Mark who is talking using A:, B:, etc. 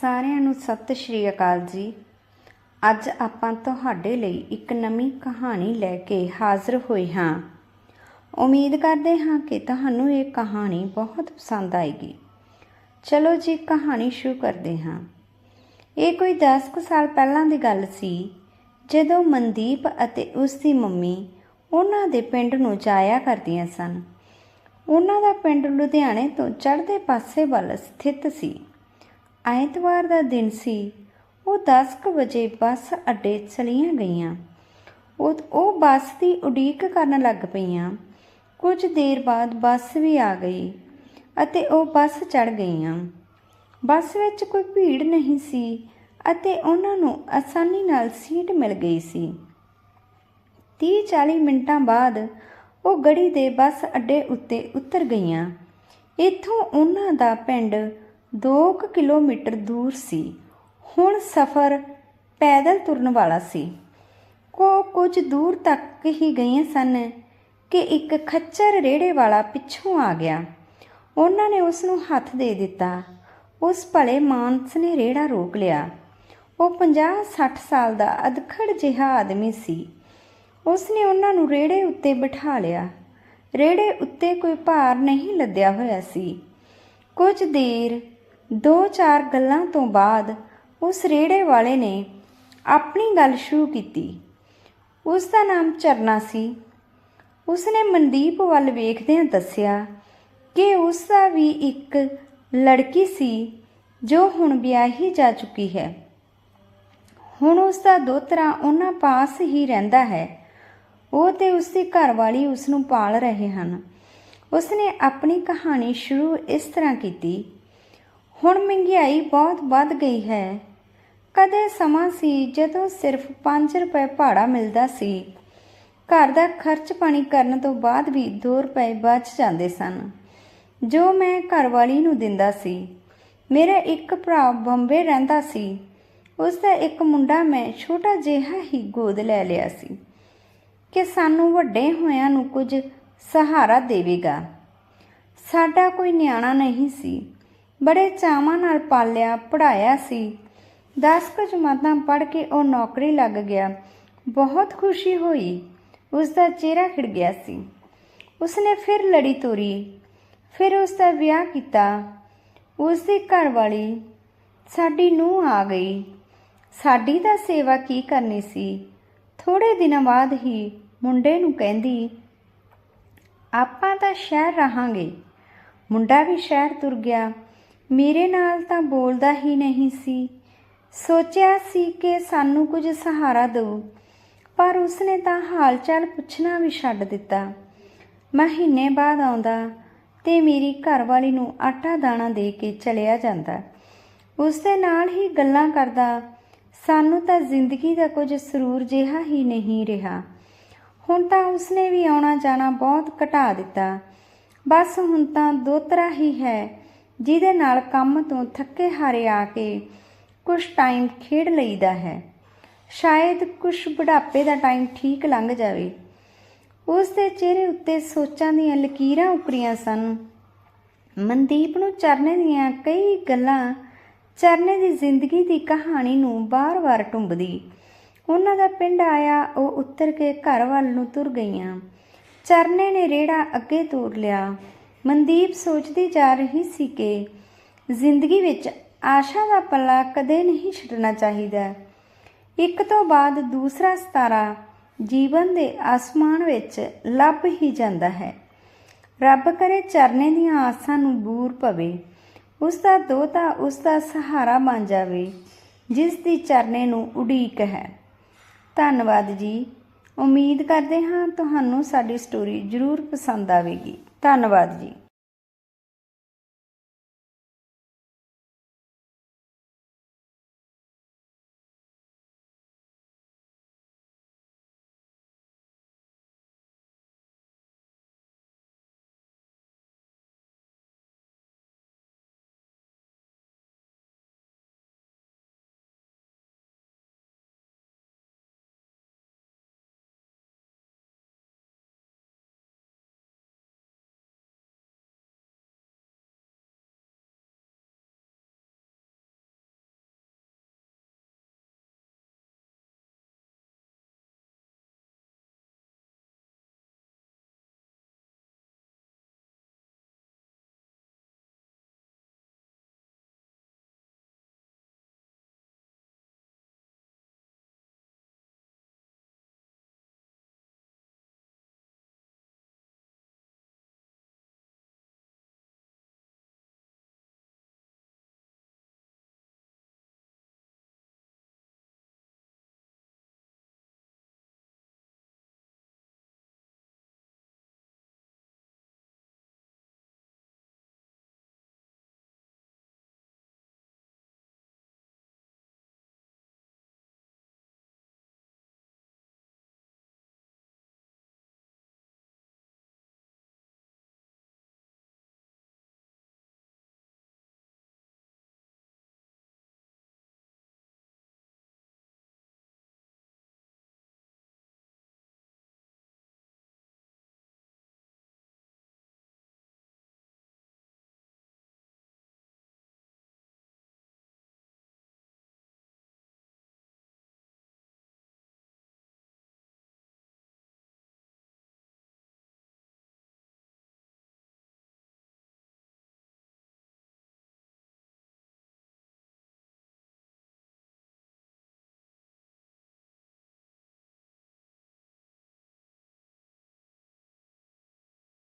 A: ਸਾਰਿਆਂ ਨੂੰ ਸਤਿ ਸ਼੍ਰੀ ਅਕਾਲ ਜੀ। ਅੱਜ ਆਪਾਂ ਤੁਹਾਡੇ ਲਈ ਇੱਕ ਨਵੀਂ ਕਹਾਣੀ ਲੈ ਕੇ ਹਾਜ਼ਰ ਹੋਏ ਹਾਂ। ਉਮੀਦ ਕਰਦੇ ਹਾਂ ਕਿ ਤੁਹਾਨੂੰ ਇਹ ਕਹਾਣੀ ਬਹੁਤ ਪਸੰਦ ਆਏਗੀ। ਚਲੋ ਜੀ, ਕਹਾਣੀ ਸ਼ੁਰੂ ਕਰਦੇ ਹਾਂ। ਇਹ ਕੋਈ 10 ਕੁ ਸਾਲ ਪਹਿਲਾਂ ਦੀ ਗੱਲ ਸੀ, ਜਦੋਂ ਮਨਦੀਪ ਅਤੇ ਉਸ ਦੀ ਮੰਮੀ ਉਹਨਾਂ ਦੇ ਪਿੰਡ ਨੂੰ ਜਾਇਆ ਕਰਦੀਆਂ ਸਨ। ਉਹਨਾਂ ਦਾ ਪਿੰਡ ਲੁਧਿਆਣੇ ਤੋਂ ਚੜ੍ਹਦੇ ਪਾਸੇ ਵੱਲ ਸਥਿਤ ਸੀ। ਐਤਵਾਰ ਦਾ ਦਿਨ ਸੀ। ਉਹ 10 ਕੁ ਵਜੇ ਬੱਸ ਅੱਡੇ ਚਲੀਆਂ ਗਈਆਂ। ਉਹ ਬੱਸ ਦੀ ਉਡੀਕ ਕਰਨ ਲੱਗ ਪਈਆਂ। ਕੁਝ ਦੇਰ ਬਾਅਦ ਬੱਸ ਵੀ ਆ ਗਈ ਅਤੇ ਉਹ ਬੱਸ ਚੜ੍ਹ ਗਈਆਂ। ਬੱਸ ਵਿੱਚ ਕੋਈ ਭੀੜ ਨਹੀਂ ਸੀ ਅਤੇ ਉਹਨਾਂ ਨੂੰ ਆਸਾਨੀ ਨਾਲ ਸੀਟ ਮਿਲ ਗਈ ਸੀ। 30-40 ਮਿੰਟਾਂ ਬਾਅਦ ਉਹ ਗੜੀ ਦੇ ਬੱਸ ਅੱਡੇ ਉੱਤੇ ਉਤਰ ਗਈਆਂ। ਇੱਥੋਂ ਉਹਨਾਂ ਦਾ ਪਿੰਡ 2 ਕਿਲੋਮੀਟਰ ਦੂਰ ਸੀ। ਹੁਣ ਸਫ਼ਰ ਪੈਦਲ ਤੁਰਨ ਵਾਲਾ ਸੀ। ਕੋ ਕੁਝ ਦੂਰ ਤੱਕ ਹੀ ਗਏ ਸਨ ਕਿ ਇੱਕ ਖੱਚਰ ਰੇੜੇ ਵਾਲਾ ਪਿੱਛੋਂ ਆ ਗਿਆ। ਉਹਨਾਂ ਨੇ ਉਸ ਨੂੰ ਹੱਥ ਦੇ ਦਿੱਤਾ। ਉਸ ਭਲੇ ਮਾਨਸ ਨੇ ਰੇੜਾ ਰੋਕ ਲਿਆ। ਉਹ 50-60 ਸਾਲ ਦਾ ਅਧਖੜ ਜਿਹਾ ਆਦਮੀ ਸੀ। ਉਸ ਨੇ ਉਹਨਾਂ ਨੂੰ ਰੇੜੇ ਉੱਤੇ ਬਿਠਾ ਲਿਆ। ਰੇੜੇ ਉੱਤੇ ਕੋਈ ਭਾਰ ਨਹੀਂ ਲੱਦਿਆ ਹੋਇਆ ਸੀ। ਕੁਝ ਦੇਰ ਦੋ ਚਾਰ ਗੱਲਾਂ ਤੋਂ ਬਾਅਦ ਉਸ ਰੇੜੇ ਵਾਲੇ ਨੇ ਆਪਣੀ ਗੱਲ ਸ਼ੁਰੂ ਕੀਤੀ। ਉਸ ਦਾ ਨਾਮ ਚਰਨਾ ਸੀ। ਉਸ ਨੇ ਮਨਦੀਪ ਵੱਲ ਵੇਖਦਿਆਂ ਦੱਸਿਆ ਕਿ ਉਸ ਦਾ ਵੀ ਇੱਕ ਲੜਕੀ ਸੀ ਜੋ ਹੁਣ ਵਿਆਹੀ ਜਾ ਚੁੱਕੀ ਹੈ। ਹੁਣ ਉਸ ਦਾ ਦੋਤਰਾ ਉਹਨਾਂ ਪਾਸ ਹੀ ਰਹਿੰਦਾ ਹੈ। ਉਹ ਤੇ ਉਸ ਦੀ ਘਰਵਾਲੀ ਉਸ ਨੂੰ ਪਾਲ ਰਹੇ ਹਨ। ਉਸ ਨੇ ਆਪਣੀ ਕਹਾਣੀ ਸ਼ੁਰੂ ਇਸ ਤਰ੍ਹਾਂ ਕੀਤੀ। ਹੁਣ ਮਹਿੰਗਾਈ ਬਹੁਤ ਵੱਧ ਗਈ ਹੈ। ਕਦੇ ਸਮਾਂ ਸੀ ਜਦੋਂ ਸਿਰਫ 5 ਰੁਪਏ ਭਾੜਾ ਮਿਲਦਾ ਸੀ। ਘਰ ਦਾ ਖਰਚ ਪਾਣੀ ਕਰਨ ਤੋਂ ਬਾਅਦ ਵੀ 2 ਰੁਪਏ ਬਚ ਜਾਂਦੇ ਸਨ। ਜੋ ਮੈਂ ਘਰਵਾਲੀ ਨੂੰ ਦਿੰਦਾ ਸੀ। ਮੇਰਾ ਇੱਕ ਭਰਾ ਬੰਬੇ ਰਹਿੰਦਾ ਸੀ। ਉਸ ਦਾ ਇੱਕ ਮੁੰਡਾ ਮੈਂ ਛੋਟਾ ਜਿਹਾ ਹੀ ਗੋਦ ਲੈ ਲਿਆ ਸੀ ਕਿ ਸਾਨੂੰ ਵੱਡੇ ਹੋਇਆਂ ਨੂੰ ਕੁਝ ਸਹਾਰਾ ਦੇਵੇਗਾ। ਸਾਡਾ ਕੋਈ ਨਿਆਣਾ ਨਹੀਂ ਸੀ। ਬੜੇ ਚਾਵਾਂ ਨਾਲ ਪਾਲਿਆ ਪੜਾਇਆ ਸੀ। 10 ਕੁ ਜਮਾਤਾਂ ਪੜ੍ਹ ਕੇ ਉਹ ਨੌਕਰੀ ਲੱਗ ਗਿਆ। ਬਹੁਤ ਖੁਸ਼ੀ ਹੋਈ। ਉਸ ਦਾ ਚਿਹਰਾ ਖਿੜ ਗਿਆ ਸੀ। ਉਸਨੇ ਫਿਰ ਲੜੀ ਤੋਰੀ। ਫਿਰ ਉਸ ਦਾ ਵਿਆਹ ਕੀਤਾ। ਉਸ ਦੀ ਘਰਵਾਲੀ ਸਾਡੀ ਨੂੰਹ ਆ ਗਈ। ਸਾਡੀ ਤਾਂ ਸੇਵਾ ਕੀ ਕਰਨੀ ਸੀ? ਥੋੜੇ ਦਿਨਾਂ ਬਾਅਦ ਹੀ ਮੁੰਡੇ ਨੂੰ ਕਹਿੰਦੀ, ਆਪਾਂ ਤਾਂ ਸ਼ਹਿਰ ਰਹਾਂਗੇ। ਮੁੰਡਾ ਵੀ ਸ਼ਹਿਰ ਤੁਰ ਗਿਆ। ਮੇਰੇ ਨਾਲ ਤਾਂ ਬੋਲਦਾ ਹੀ ਨਹੀਂ ਸੀ। ਸੋਚਿਆ ਸੀ ਕਿ ਸਾਨੂੰ ਕੁਝ ਸਹਾਰਾ ਦਿਓ ਪਰ ਉਸਨੇ ਤਾਂ ਹਾਲਚਾਲ ਪੁੱਛਣਾ ਵੀ ਛੱਡ ਦਿੱਤਾ। ਮਹੀਨੇ ਬਾਅਦ ਆਉਂਦਾ ਤੇ ਮੇਰੀ ਘਰਵਾਲੀ ਨੂੰ ਆਟਾ ਦਾਣਾ ਦੇ ਕੇ ਚਲਿਆ ਜਾਂਦਾ। ਉਸ ਦੇ ਨਾਲ ਹੀ ਗੱਲਾਂ ਕਰਦਾ, ਸਾਨੂੰ ਤਾਂ ਜ਼ਿੰਦਗੀ ਦਾ ਕੁਝ ਸਰੂਰ ਜਿਹਾ ਹੀ ਨਹੀਂ ਰਿਹਾ। ਹੁਣ ਤਾਂ ਉਸਨੇ ਵੀ ਆਉਣਾ ਜਾਣਾ ਬਹੁਤ ਘਟਾ ਦਿੱਤਾ। ਬਸ ਹੁਣ ਤਾਂ ਦੋਤਰਾ ਹੀ ਹੈ। ਜਿਹਦੇ ਨਾਲ ਕੰਮ ਤੋਂ ਥੱਕੇ ਹਾਰੇ ਆ ਕੇ ਕੁਝ ਟਾਈਮ ਖੇਡ ਲਈਦਾ ਹੈ। ਸ਼ਾਇਦ ਕੁਝ ਬੁਢਾਪੇ ਦਾ ਟਾਈਮ ਠੀਕ ਲੰਘ ਜਾਵੇ। ਉਸ ਦੇ ਚਿਹਰੇ ਉੱਤੇ ਸੋਚਾਂ ਦੀਆਂ ਲਕੀਰਾਂ ਉਕਰੀਆਂ ਸਨ। ਮਨਦੀਪ ਨੂੰ ਚਰਨੇ ਦੀਆਂ ਕਈ ਗੱਲਾਂ, ਚਰਨੇ ਦੀ ਜ਼ਿੰਦਗੀ ਦੀ ਕਹਾਣੀ ਨੂੰ ਬਾਰ-ਬਾਰ ਟੁੰਬਦੀ। ਉਹਨਾਂ ਦਾ ਪਿੰਡ ਆਇਆ, ਉਹ ਉੱਤਰ ਕੇ ਘਰ ਵੱਲ ਨੂੰ ਤੁਰ ਗਈਆਂ। ਚਰਨੇ ਨੇ ਰੇੜਾ ਅੱਗੇ ਤੋਰ ਲਿਆ। ਮਨਦੀਪ ਸੋਚਦੀ ਜਾ ਰਹੀ ਸੀ ਕਿ ਜ਼ਿੰਦਗੀ ਵਿੱਚ ਆਸ਼ਾ ਦਾ ਪੱਲਾ ਕਦੇ ਨਹੀਂ ਛੱਡਣਾ ਚਾਹੀਦਾ। ਇੱਕ ਤੋਂ ਬਾਅਦ ਦੂਸਰਾ ਸਤਾਰਾ ਜੀਵਨ ਦੇ ਆਸਮਾਨ ਵਿੱਚ ਲੱਭ ਹੀ ਜਾਂਦਾ ਹੈ। ਰੱਬ ਕਰੇ ਚਰਨੇ ਦੀਆਂ ਆਸਾਂ ਨੂੰ ਬੂਰ ਪਵੇ ਉਸ ਦਾ ਦੋਤਾ ਉਸ ਦਾ ਸਹਾਰਾ ਬਣ ਜਾਵੇ, ਜਿਸ ਦੀ ਚਰਨੇ ਨੂੰ ਉਡੀਕ ਹੈ। ਧੰਨਵਾਦ ਜੀ। ਉਮੀਦ ਕਰਦੇ ਹਾਂ ਤੁਹਾਨੂੰ ਸਾਡੀ ਸਟੋਰੀ ਜ਼ਰੂਰ ਪਸੰਦ ਆਵੇਗੀ। ਧੰਨਵਾਦ ਜੀ।